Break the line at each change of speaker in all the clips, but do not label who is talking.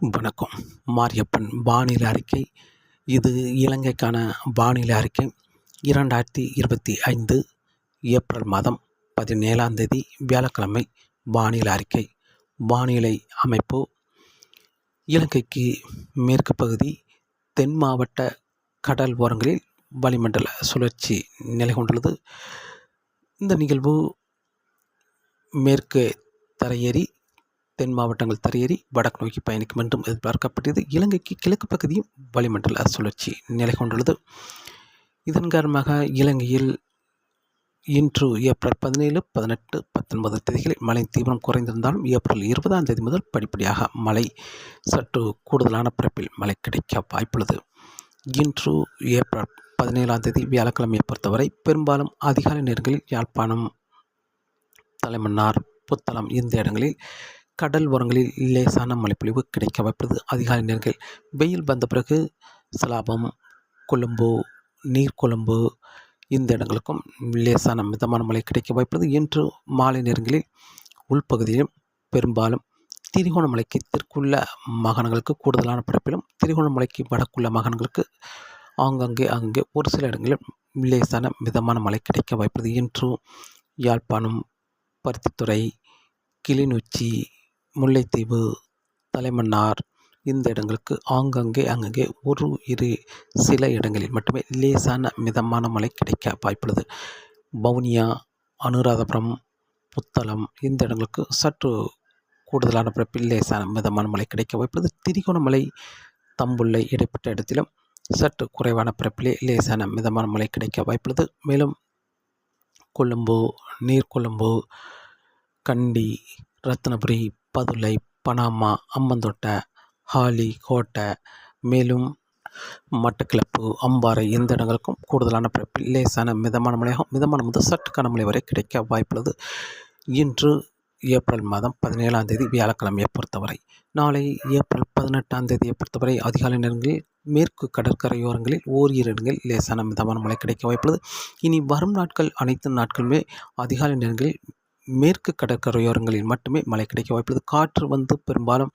வணக்கம். மாரியப்பன் வானிலை அறிக்கை. இது இலங்கைக்கான வானிலை அறிக்கை. இரண்டாயிரத்தி இருபத்தி ஐந்து ஏப்ரல் மாதம் பதினேழாம் தேதி வியாழக்கிழமை வானிலை அறிக்கை. வானிலை அமைப்பு. இலங்கைக்கு மேற்கு பகுதி தென் மாவட்ட கடல் ஓரங்களில் வளிமண்டல சுழற்சி நிலை கொண்டுள்ளது இந்த நிகழ்வு மேற்கு தரையேறி தென் மாவட்டங்கள் தரையேறி வடக்கு நோக்கி பயணிக்கும் என்றும் எதிர்பார்க்கப்பட்டது இலங்கைக்கு கிழக்கு பகுதியும் வளிமண்டல சுழற்சி நிலை கொண்டுள்ளது. இதன் காரணமாக இலங்கையில் இன்று ஏப்ரல் பதினேழு பதினெட்டு பத்தொன்பது தேதிகளில் மழை தீவிரம் குறைந்திருந்தாலும் ஏப்ரல் இருபதாம் தேதி முதல் படிப்படியாக மழை சற்று கூடுதலான பிறப்பில் மழை கிடைக்க வாய்ப்புள்ளது. இன்று ஏப்ரல் பதினேழாம் தேதி வியாழக்கிழமையை பொறுத்தவரை பெரும்பாலும் அதிகாலை நேரங்களில் யாழ்ப்பாணம் தலைமன்னார் புத்தளம் இந்த இடங்களில் கடல் ஓரங்களில் லேசான மழைப்பொழிவு கிடைக்க வாய்ப்புள்ளது. அதிகாலை நேரங்களில் வெயில் வந்த பிறகு சலாபம் கொழும்பு நீர்கொழும்பு இந்த இடங்களுக்கும் லேசான மிதமான மழை கிடைக்க வாய்ப்புள்ளது. இன்று மாலை நேரங்களில் உள்பகுதியிலும் பெரும்பாலும் திரிகோணமலைக்கு தெற்குள்ள மாகாணங்களுக்கு கூடுதலான பரப்பிலும் திரிகோணமலைக்கு வடக்குள்ள மாகாணங்களுக்கு ஆங்காங்கே அங்கே ஒரு சில இடங்களில் லேசான மிதமான மழை கிடைக்க வாய்ப்புள்ளது. இன்று யாழ்ப்பாணம் பருத்தித்துறை கிளிநொச்சி முல்லைத்தீவு தலைமன்னார். இந்த இடங்களுக்கு ஆங்கங்கே அங்கங்கே ஒரு இரு சில இடங்களில் மட்டுமே லேசான மிதமான மழை கிடைக்க வாய்ப்புள்ளது. வவுனியா அனுராதபுரம் புத்தளம் இந்த இடங்களுக்கு சற்று கூடுதலான பிறப்பில் லேசான மிதமான மழை கிடைக்க வாய்ப்புள்ளது. திரிகோணமலை தம்புள்ளை இடைப்பட்ட இடத்திலும் சற்று குறைவான பிறப்பிலே லேசான மிதமான மழை கிடைக்க வாய்ப்புள்ளது. மேலும் கொழும்பு நீர்கொழும்பு கண்டி ரத்னபுரி பதுளை பனாமா அம்மந்தோட்டை ஹாலி கோட்டை மேலும் மட்டக்கிளப்பு அம்பாறை இந்த இடங்களுக்கும் கூடுதலான பிறப்பில் லேசான மிதமான மழையாகும் மிதமான முதல் சற்று கனமழை வரை கிடைக்க வாய்ப்புள்ளது. இன்று ஏப்ரல் மாதம் பதினேழாம் தேதி வியாழக்கிழமையை பொறுத்தவரை. நாளை ஏப்ரல் பதினெட்டாம் தேதியை பொறுத்தவரை அதிகாலை நேரங்களில் மேற்கு கடற்கரையோரங்களில் ஓரிரு இடங்களில் லேசான மிதமான மழை கிடைக்க வாய்ப்புள்ளது. இனி வரும் நாட்கள் அனைத்து நாட்களுமே அதிகாலை நேரங்களில் மேற்கு கடற்கரையோரங்களில் மட்டுமே மழை கிடைக்க வாய்ப்புள்ளது காற்று வந்து பெரும்பாலும்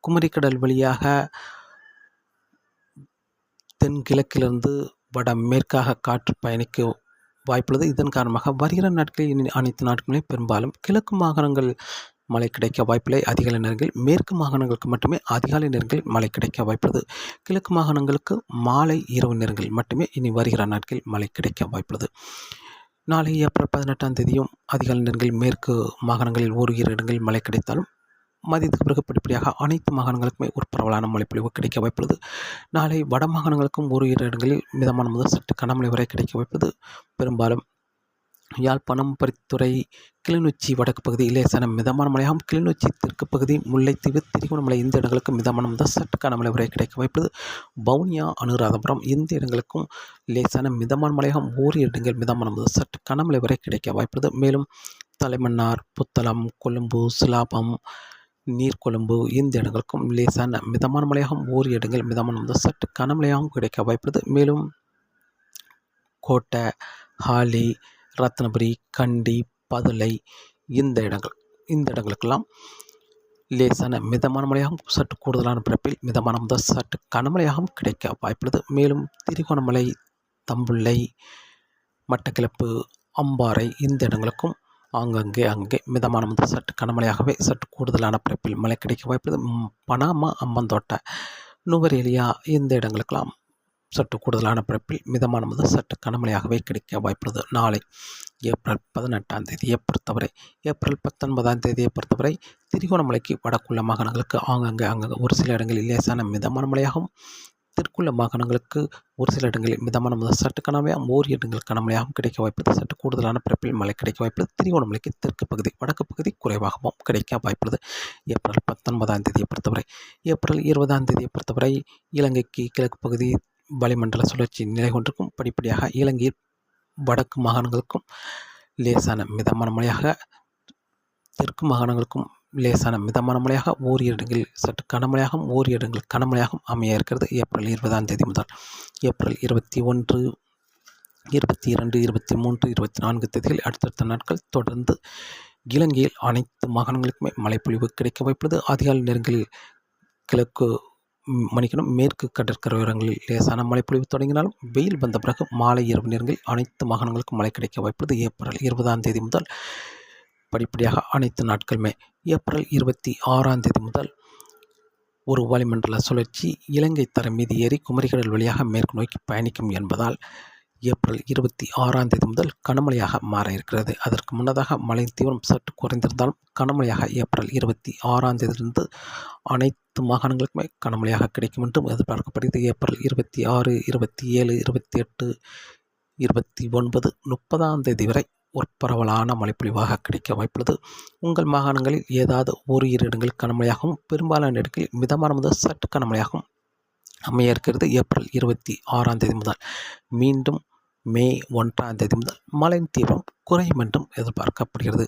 குமரிக்கடல் வழியாக தென்கிழக்கிலிருந்து வட மேற்காக காற்று பயணிக்க வாய்ப்புள்ளது இதன் காரணமாக வருகிற நாட்களில் அனைத்து நாட்களிலும் பெரும்பாலும் கிழக்கு மாகாணங்கள் மழை கிடைக்க வாய்ப்பில்லை அதிகாலை நேரங்களில் மேற்கு மாகாணங்களுக்கு மட்டுமே அதிகாலை நேரங்களில் மழை கிடைக்க வாய்ப்புள்ளது கிழக்கு மாகாணங்களுக்கு மாலை இரவு நேரங்களில் மட்டுமே இனி வருகிற நாட்களில் மழை கிடைக்க வாய்ப்புள்ளது நாளை ஏப்ரல் பதினெட்டாம் தேதியும் அதிகாலை நேரங்களில் மேற்கு மாகாணங்களில் ஓரிரு இடங்களில் மழை கிடைத்தாலும் மதியத்துக்கு பிறகு படிப்படியாக அனைத்து மாகாணங்களுக்குமே ஒரு பரவலான மழைப்பொழிவு கிடைக்க வாய்ப்புள்ளது. நாளை வட மாகாணங்களுக்கும் ஒரு இரு இடங்களில் மிதமான முதல் சற்று கனமழை வரை கிடைக்க வாய்ப்புள்ளது. பெரும்பாலும் யாழ்ப்பாணம் பரித்துறை கிளிநொச்சி வடக்கு பகுதி லேசான மிதமான மழையாகும் கிளிநொச்சி தெற்கு பகுதி முல்லைத்தீவு திரிகோணமலை இந்த இடங்களுக்கு மிதமான முதல் சற்று கனமழை வரை கிடைக்க வாய்ப்புள்ளது. வவுனியா அனுராதபுரம் இந்த இடங்களுக்கும் லேசான மிதமான மழையாகும் ஓரிரு இடங்கள் மிதமான முதல் சற்று கனமழை வரை கிடைக்க வாய்ப்புள்ளது. மேலும் தலைமன்னார் புத்தளம் கொழும்பு சிலாபம் நீர்கொழும்பு இந்த இடங்களுக்கும் லேசான மிதமான மழையாகவும் ஓரிரு இடங்கள் மிதமான முதல் சற்று கனமழையாகவும் கிடைக்க வாய்ப்புள்ளது. மேலும் கோட்டை ஹாலி ரத்னபுரி கண்டி பதுளை இந்த இடங்கள். இந்த இடங்களுக்கெல்லாம் லேசான மிதமான மழையாகவும் சற்று கூடுதலான பிறப்பில் மிதமான முதல் சற்று கனமழையாகவும் கிடைக்க வாய்ப்புள்ளது. மேலும் திருகோணமலை தம்புள்ளை மட்டக்கிளப்பு அம்பாறை இந்த இடங்களுக்கும் ஆங்கங்கே அங்கே மிதமான முதல் சற்று கனமழையாகவே சற்று கூடுதலான பிறப்பில் மழை கிடைக்க வாய்ப்புள்ளது. பனாமா அம்பந்தோட்டை நுவரேலியா இந்த இடங்களுக்கெல்லாம் சற்று கூடுதலான பிறப்பில் மிதமான முதல் சற்று கனமழையாகவே கிடைக்க வாய்ப்புள்ளது. நாளை ஏப்ரல் பதினெட்டாம் தேதியை பொறுத்தவரை ஏப்ரல் பத்தொன்பதாம் தேதியை பொறுத்தவரை திரிகோணமலைக்கு வடக்குள்ள மாகாணங்களுக்கு ஆங்கங்கே அங்கங்கே ஒரு சில இடங்களில் லேசான மிதமான மழையாகவும் தெற்குள்ள மாகாணங்களுக்கு ஒரு சில இடங்களில் மிதமான முதல் சற்று கனமையாகவும் ஓர் இடங்கள் கனமழையாகவும் கிடைக்க வாய்ப்புள்ளது. சற்று கூடுதலான பிறப்பில் மழை கிடைக்க வாய்ப்புள்ளது. திரிகோணமலைக்கு தெற்கு பகுதி வடக்கு பகுதி குறைவாகவும் கிடைக்க வாய்ப்புள்ளது. ஏப்ரல் பத்தொன்பதாம் தேதியை பொறுத்தவரை ஏப்ரல் இருபதாம் தேதியை பொறுத்தவரை இலங்கைக்கு கிழக்கு பகுதி வளிமண்டல சுழற்சி நிலை கொண்டிருக்கும் படிப்படியாக இலங்கையில் வடக்கு மாகாணங்களுக்கும் லேசான மிதமான மழையாக தெற்கு மாகாணங்களுக்கும் லேசான மிதமான மழையாக ஓரிரு இடங்களில் சற்று கனமழையாகவும் ஓரிரு இடங்களில் கனமழையாகவும் அமைய இருக்கிறது. ஏப்ரல் இருபதாம் தேதி முதல் ஏப்ரல் இருபத்தி ஒன்று இருபத்தி இரண்டு இருபத்தி மூன்று இருபத்தி நான்கு தேதியில் அடுத்தடுத்த நாட்கள் தொடர்ந்து இலங்கையில் அனைத்து மாகாணங்களுக்குமே மழைப்பொழிவு கிடைக்க வாய்ப்புள்ளது. அதிகாலை நேரங்களில் கிழக்கு மணிக்கணும் மேற்கு கடற்கரையோரங்களில் லேசான மழைப்பொழிவு தொடங்கினாலும் வெயில் வந்த பிறகு மாலை இரவு நேரங்களில் அனைத்து மாகாணங்களுக்கும் மழை கிடைக்க வாய்ப்புள்ளது. ஏப்ரல் இருபதாம் தேதி முதல் படிப்படியாக அனைத்து நாட்களுமே ஏப்ரல் இருபத்தி ஆறாம் தேதி முதல் ஒரு வளிமண்டல சுழற்சி இலங்கை தரம் மீது ஏறி குமரிக்கடல் வழியாக மேற்கு நோக்கி பயணிக்கும் என்பதால் ஏப்ரல் இருபத்தி ஆறாம் தேதி முதல் கனமழையாக மாற இருக்கிறது. அதற்கு முன்னதாக மழை தீவிரம் சற்று குறைந்திருந்தாலும் கனமழையாக ஏப்ரல் இருபத்தி ஆறாம் தேதியிலிருந்து அனைத்து மாகாணங்களுக்குமே கனமழையாக கிடைக்கும் என்றும் எதிர்பார்க்கப்படுகிறது. ஏப்ரல் இருபத்தி ஆறு இருபத்தி ஏழு இருபத்தி எட்டு இருபத்தி ஒன்பது முப்பதாம் தேதி வரை ஒரு பரவலான மழைப்பொழிவாக கிடைக்க வாய்ப்புள்ளது. உங்கள் மாகாணங்களில் ஏதாவது ஒரு இரு இடங்களில் கனமழையாகவும் பெரும்பாலான இடங்களில் மிதமான முதல் சற்று கனமழையாகவும் அமைய இருக்கிறது ஏப்ரல் இருபத்தி ஆறாம் தேதி முதல். மீண்டும் மே ஒன்றாம் தேதி முதல் மழையின் தீவிரம் குறையும் என்றும் எதிர்பார்க்கப்படுகிறது.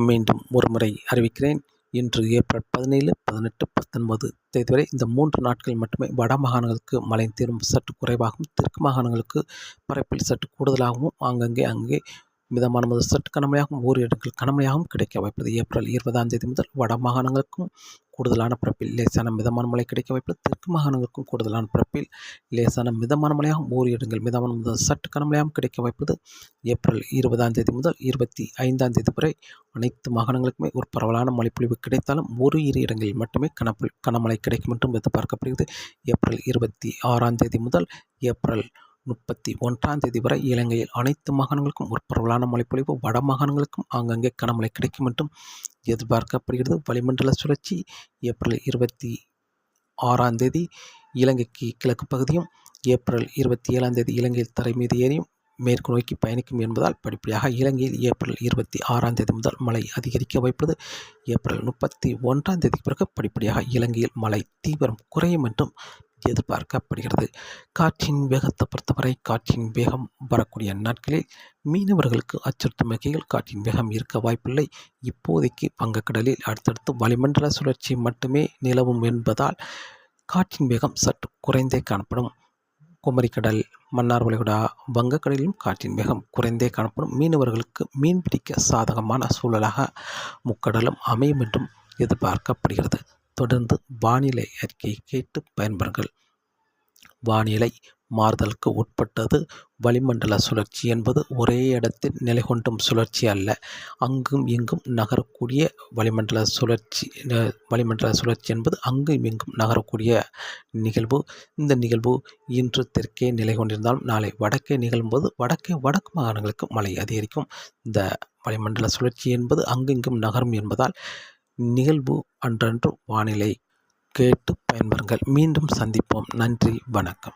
மீண்டும் ஒருமுறை அறிவிக்கிறேன் இன்று ஏப்ரல் பதினேழு பதினெட்டு பத்தொன்பது தேதி வரை இந்த மூன்று நாட்கள் மட்டுமே வட மாகாணங்களுக்கு மழையின் தீவிரம் சற்று குறைவாகவும் தெற்கு மாகாணங்களுக்கு பரப்பில் சற்று கூடுதலாகவும் ஆங்கங்கே அங்கே மிதமான முதல் சற்று கனமழையாகவும் ஓர் இடங்கள் கனமழையாகவும் கிடைக்க வாய்ப்பது ஏப்ரல் இருபதாம் தேதி முதல் வட மாகாணங்களுக்கும் கூடுதலான பிறப்பில் லேசான மிதமான மழை கிடைக்க வாய்ப்புள்ளது. தெற்கு மாகாணங்களுக்கும் கூடுதலான பிறப்பில் லேசான மிதமான மழையாகவும் ஓரிரு இடங்கள் மிதமான முதல் சற்று கனமழையாகவும் கிடைக்க வாய்ப்பது ஏப்ரல் இருபதாம் தேதி முதல் இருபத்தி ஐந்தாம் தேதி வரை அனைத்து மாகாணங்களுக்குமே ஒரு பரவலான மழைப்பொழிவு கிடைத்தாலும் ஒரு இரு இடங்களில் மட்டுமே கனப்பு கனமழை கிடைக்கும் என்றும் எதிர்பார்க்கப்படுகிறது. ஏப்ரல் இருபத்தி ஆறாம் தேதி முதல் ஏப்ரல் முப்பத்தி ஒன்றாம் தேதி வரை இலங்கையில் அனைத்து மாகாணங்களுக்கும் ஒரு பரவலான மழைப்பொழிவு வட மாகாணங்களுக்கும் ஆங்கங்கே கனமழை கிடைக்கும் என்றும் எதிர்பார்க்கப்படுகிறது. வளிமண்டல சுழற்சி ஏப்ரல் இருபத்தி ஆறாம் தேதி இலங்கைக்கு கிழக்கு பகுதியும் ஏப்ரல் இருபத்தி ஏழாம் தேதி இலங்கையில் தரை மீது ஏறியும் மேற்கு நோக்கி பயணிக்கும் என்பதால் படிப்படியாக இலங்கையில் ஏப்ரல் இருபத்தி ஆறாம் தேதி முதல் மழை அதிகரிக்க வாய்ப்புள்ளது. ஏப்ரல் முப்பத்தி ஒன்றாம் தேதிக்கு பிறகு படிப்படியாக இலங்கையில் மழை தீவிரம் குறையும் என்றும் எதிர்பார்க்கப்படுகிறது. காற்றின் வேகத்தை பொறுத்தவரை காற்றின் வேகம் வரக்கூடிய நாட்களில் மீனவர்களுக்கு அச்சுறுத்தும் வகையில் காற்றின் வேகம் இருக்க வாய்ப்பில்லை. இப்போதைக்கு வங்கக்கடலில் அடுத்தடுத்து வளிமண்டல சுழற்சி மட்டுமே நிலவும் என்பதால் காற்றின் வேகம் சற்று குறைந்தே காணப்படும். குமரிக்கடல் மன்னார் வளைகுடா வங்கக்கடலிலும் காற்றின் வேகம் குறைந்தே காணப்படும். மீனவர்களுக்கு மீன்பிடிக்க சாதகமான சூழலாக முக்கடலும் அமையும் என்றும் எதிர்பார்க்கப்படுகிறது. தொடர்ந்து வானிலை அறிக்கையை கேட்டு பயன்பெறுங்கள். வானிலை மாறுதலுக்கு உட்பட்டது வளிமண்டல சுழற்சி என்பது ஒரே இடத்தில் நிலை கொண்டும் சுழற்சி அல்ல. அங்கும் இங்கும் நகரக்கூடிய வளிமண்டல சுழற்சி வளிமண்டல சுழற்சி என்பது அங்கும் இங்கும் நகரக்கூடிய நிகழ்வு. இந்த நிகழ்வு இன்று தெற்கே நிலை கொண்டிருந்தாலும் நாளை வடக்கே நிகழும்போது வடக்கே வடக்கு மாகாணங்களுக்கு மழை அதிகரிக்கும். இந்த வளிமண்டல சுழற்சி என்பது அங்கெங்கும் நகரும் என்பதால் நிகழ்வு அன்றன்று வானிலை கேட்டு பயன்பெறுங்கள். மீண்டும் சந்திப்போம். நன்றி. வணக்கம்.